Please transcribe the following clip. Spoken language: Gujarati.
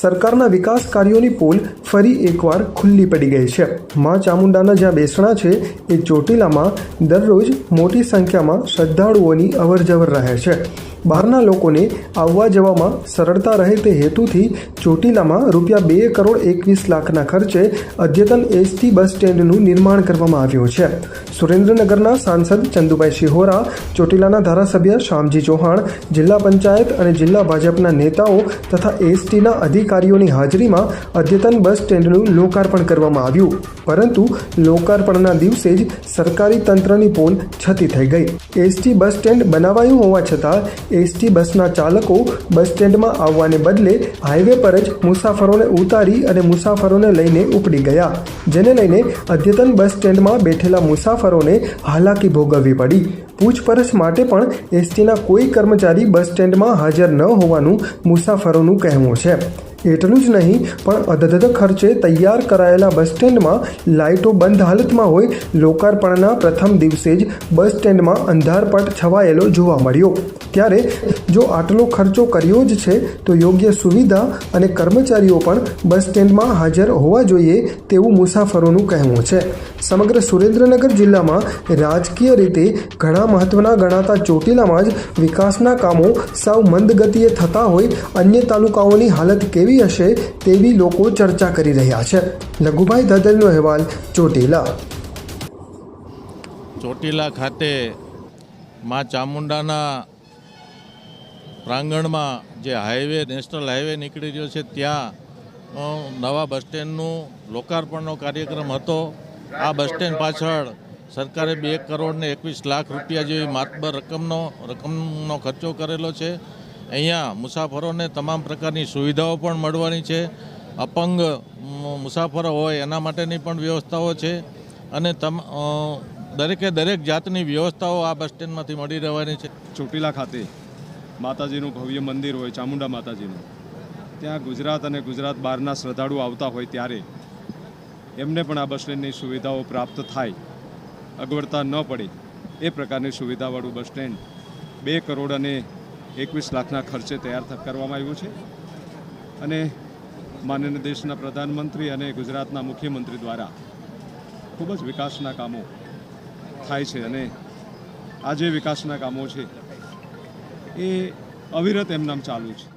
સરકારના વિકાસ કાર્યોની પોલ ફરી એકવાર ખુલ્લી પડી ગઈ છે. મા ચામુંડાના જ્યાં બેસણા છે, એ ચોટીલામાં દરરોજ મોટી સંખ્યામાં શ્રદ્ધાળુઓની અવરજવર રહે છે. બહારના લોકોને આવવા જવામાં સરળતા રહે તે હેતુથી ચોટીલામાં રૂપિયા બે કરોડ એકવીસ લાખના ખર્ચે અદ્યતન એસટી બસ સ્ટેન્ડનું નિર્માણ કરવામાં આવ્યું છે. સુરેન્દ્રનગરના સાંસદ ચંદુભાઈ શિહોરા, ચોટીલાના ધારાસભ્ય શ્યામજી ચૌહાણ, જિલ્લા પંચાયત અને જિલ્લા ભાજપના નેતાઓ તથા એસટીના અધિકારીઓની હાજરીમાં અદ્યતન બસ સ્ટેન્ડનું લોકાર્પણ કરવામાં આવ્યું. પરંતુ લોકાર્પણના દિવસે જ સરકારી તંત્રની પોલ છતી થઈ ગઈ. એસટી બસ સ્ટેન્ડ બનાવાયું હોવા છતાં, એસટી બસના ચાલકો બસ સ્ટેન્ડમાં આવવાને બદલે હાઈવે પર જ મુસાફરોને ઉતારી અને મુસાફરોને લઈને ઉપડી ગયા, જેને લઈને અદ્યતન બસ સ્ટેન્ડમાં બેઠેલા મુસાફરોને હાલાકી ભોગવવી પડી. પૂછપરછ માટે પણ એસટીના કોઈ કર્મચારી બસ સ્ટેન્ડમાં હાજર ન હોવાનું મુસાફરોનું કહેવું છે. એટલું જ નહીં, પણ અધધ ખર્ચે તૈયાર કરાયેલા બસ સ્ટેન્ડમાં લાઇટો બંધ હાલતમાં હોય, લોકાર્પણના પ્રથમ દિવસે જ બસ સ્ટેન્ડમાં અંધારપટ છવાયેલો જોવા મળ્યો. ત્યારે જો આટલો ખર્ચો કર્યો જ છે, તો યોગ્ય સુવિધા અને કર્મચારીઓ પણ બસ સ્ટેન્ડમાં હાજર હોવા જોઈએ તેવું મુસાફરોનું કહેવું છે. સમગ્ર સુરેન્દ્રનગર જિલ્લામાં રાજકીય રીતે ઘણા મહત્વના ગણાતા ચોટીલામાં જ વિકાસના કામો સાવ મંદ ગતિએ થતા હોય, અન્ય તાલુકાઓની હાલત કેવી હશે તેવી લોકો ચર્ચા કરી રહ્યા છે. લઘુભાઈ ધદલનો અહેવાલ ચોટીલા. ચોટીલા ખાતે મા ચામુંડાના પ્રાંગણમાં જે હાઈવે, નેશનલ હાઈવે નીકળી રહ્યો છે, ત્યાં નવા બસ સ્ટેન્ડનું લોકાર્પણનો કાર્યક્રમ હતો. આ બસ સ્ટેન્ડ પાછળ સરકારે બે કરોડ ને એકવીસ લાખ રૂપિયા જેવી માતબર રકમનો રકમનો ખર્ચો કરેલો છે. અહીંયા મુસાફરોને તમામ પ્રકારની સુવિધાઓ પણ મળવાની છે. અપંગ મુસાફરો હોય એના માટેની પણ વ્યવસ્થાઓ છે. અને તમ દરેકે દરેક જાતની વ્યવસ્થાઓ આ બસ સ્ટેન્ડમાંથી મળી રહેવાની છે. ચોટીલા ખાતે માતાજીનું ભવ્ય મંદિર હોય, ચામુંડા માતાજીનું. ત્યાં ગુજરાત અને ગુજરાત બહારના શ્રદ્ધાળુ આવતા હોય ત્યારે એમને પણ આ બસ સ્ટેન્ડની સુવિધાઓ પ્રાપ્ત થાય. અગવડતા ન પડે એ પ્રકારની સુવિધાવાળું બસ સ્ટેન્ડ બે કરોડ અને એકવીસ લાખના ખર્ચે તૈયાર કરવામાં આવ્યું છે. અને માનનીય દેશના પ્રધાનમંત્રી અને ગુજરાતના મુખ્યમંત્રી દ્વારા ખૂબ જ વિકાસના કામો થાય છે અને આ જે વિકાસના કામો છે એ અવિરત એમ નામ ચાલુ છે.